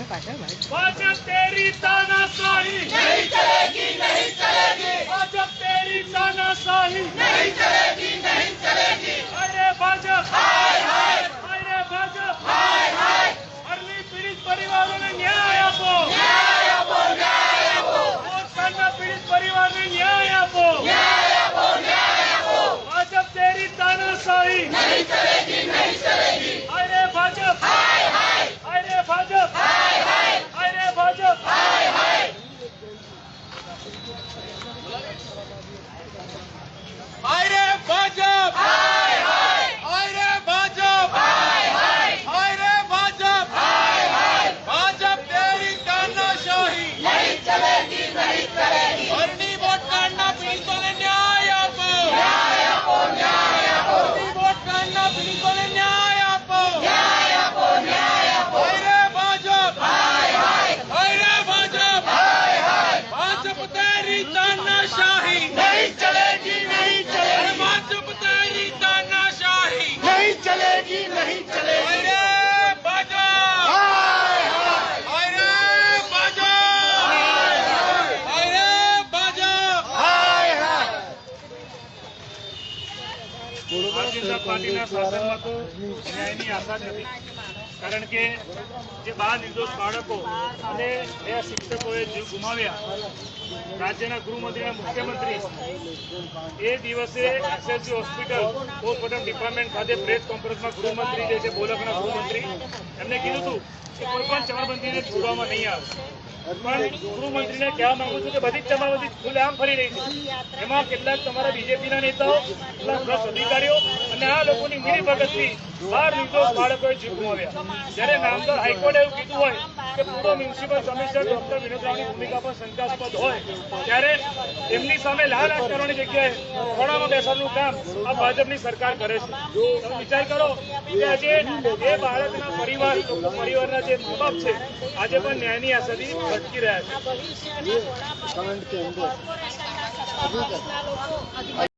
હું પાછળ ભાજપ તેરી તાનાશાહી. નહીં ચલેગી નહીં ચલેગી. ભાજપ તેરી તાનાશાહી. નહીં ચલેગી નહીં ચલેગી. અરે ભાજપ. હાય હાય. અરે ભાજપ. હાય હાય. અરલી પાર્ટીના શાસનમાં તો ન્યાયની આશા જ કારણ કે જે બાર નિર્દોષ બાળકો અને બે શિક્ષકોએ ગુમાવ્યા, રાજ્યના ગૃહમંત્રીના મુખ્યમંત્રી, એ દિવસે એસએલસી હોસ્પિટલ, પોસ્ટમોર્ટમ ડિપાર્ટમેન્ટ ખાતે પ્રેસ કોન્ફરન્સમાં ગૃહમંત્રી જે છે બોલકના ગૃહમંત્રી, એમને કીધું હતું કે કોઈ પણ ચમરબંધીને છોડવામાં નહીં આવે. ગૃહમંત્રીને કહેવા માંગુ છું કે બધી જ ચમરબંધી ખુલ્લેઆમ ફરી રહી છે. એમાં કેટલાક તમારા બીજેપીના નેતાઓ ભ્રષ્ટ અધિકારીઓ અને આ લોકોની મિલી ભગતથી બાર નિર્દોષ બાળકોએ જીવ જ્યારે નામદાર હાઈકોર્ટે એવું કીધું હોય કે પૂર્વ મ્યુનિસિપલ કમિશનર ડોક્ટર વિનોદરાવની ભૂમિકા પણ હોય, ત્યારે એમની સામે લાલ કરવાની જગ્યાએ ખોડામાં કામ આ ભાજપની સરકાર કરે છે. આજે એ બાળકના પરિવાર, પરિવારના જે મા બાપ છે, આજે પણ ન્યાયની આશાથી ભટકી રહ્યા છે.